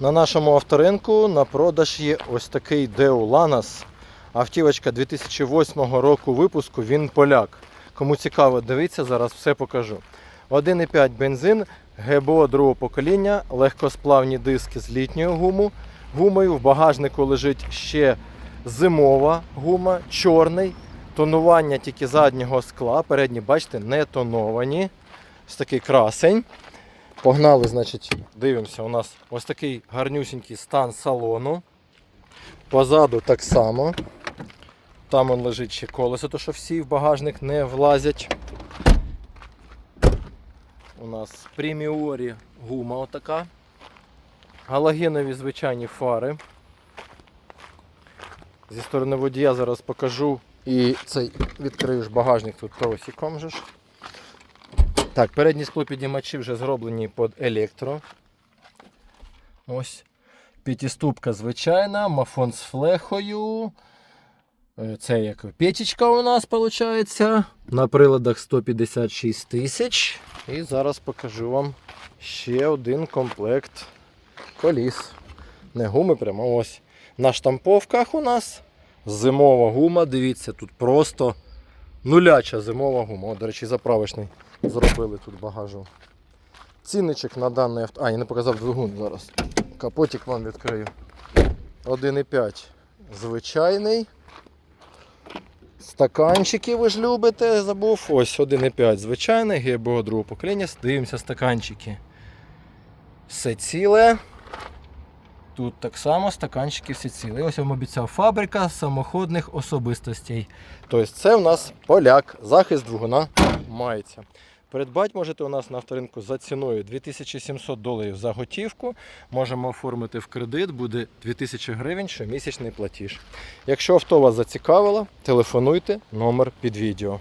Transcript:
На нашому авторинку на продаж є ось такий Део Ланос. Автівочка 2008 року випуску, він поляк. Кому цікаво, дивіться, зараз все покажу. 1,5 бензин, ГБО другого покоління, легкосплавні диски з літньою гуму. гумою. В багажнику лежить ще зимова гума, чорний. Тонування тільки заднього скла. Передні, бачите, не тоновані. Ось такий красень. Погнали, значить, дивимося. У нас ось такий гарнюсінький стан салону. Позаду так само. Там он лежить ще колесо, то що всі в багажник не влазять. У нас преміорі гума отака. Галогенові звичайні фари. Зі сторони водія зараз покажу. І цей відкрию ж багажник тут тросиком же ж. Так, передні склопідіймачі вже зроблені під електро. Ось. П'ятиступка звичайна, мафон з флехою. Е, Це як печечка у нас виходить. На приладах 156 тисяч. І зараз покажу вам ще один комплект коліс. Не гуми, прямо ось. На штамповках у нас зимова гума. Дивіться, тут просто нуляча зимова гума. О, до речі, заправочний зробили тут багажу. Цінничок на даний авто. А, я не показав двигун зараз. Капотик вам відкрию. 1,5 звичайний. Стаканчики ви ж любите, забув. Ось 1,5 звичайний, ГБО другого покоління. Дивимося стаканчики. Все ціле. Тут так само стаканчики всі цілі. Ось вам обіцяв фабрика самоходних особистостей. Тобто це у нас поляк, захист двигуна мається. Придбати можете у нас на авторинку за ціною 2700 доларів за готівку. Можемо оформити в кредит, буде 2000 гривень щомісячний платіж. Якщо авто вас зацікавило, телефонуйте, номер під відео.